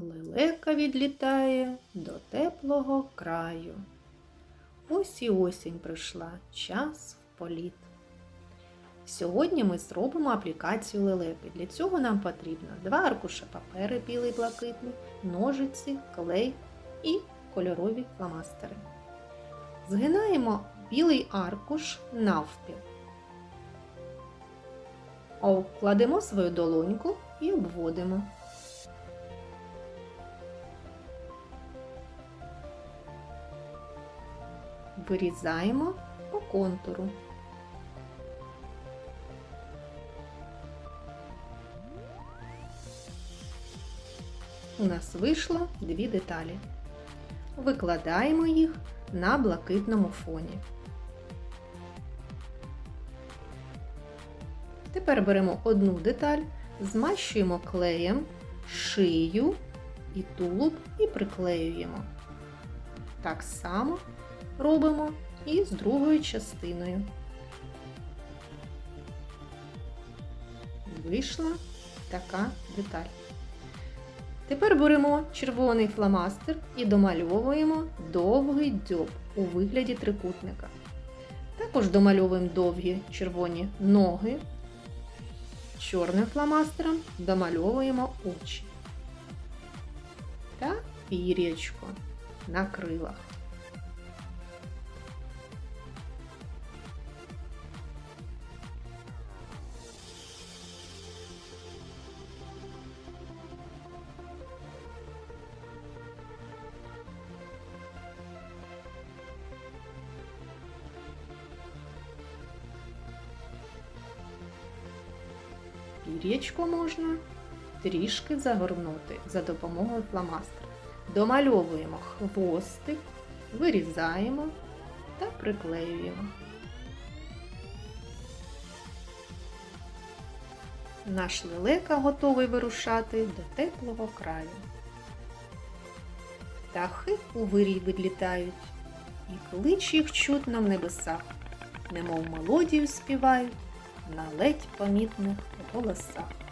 Лелека відлітає до теплого краю. Ось і осінь прийшла, час в політ. Сьогодні ми зробимо аплікацію лелеки. Для цього нам потрібно два аркуша папери білий блакитний, ножиці, клей і кольорові фломастери. Згинаємо білий аркуш навпіл. Кладемо свою долоньку і обводимо. Вирізаємо по контуру. У нас вийшло дві деталі. Викладаємо їх на блакитному фоні. Тепер беремо одну деталь, змащуємо клеєм шию і тулуб і приклеюємо. Так само робимо і з другою частиною. Вийшла така деталь. Тепер беремо червоний фломастер і домальовуємо довгий дзьоб у вигляді трикутника. Також домальовуємо довгі червоні ноги. Чорним фломастером домальовуємо очі та пір'ячко на крилах. Пір'ячко можна трішки загорнути за допомогою фломастера. Домальовуємо хвостик, вирізаємо та приклеюємо. Наш лелека готовий вирушати до теплого краю. Птахи у вирій відлітають, і клич їх чутно в небесах, немов мелодію співають на ледь помітних 我死了。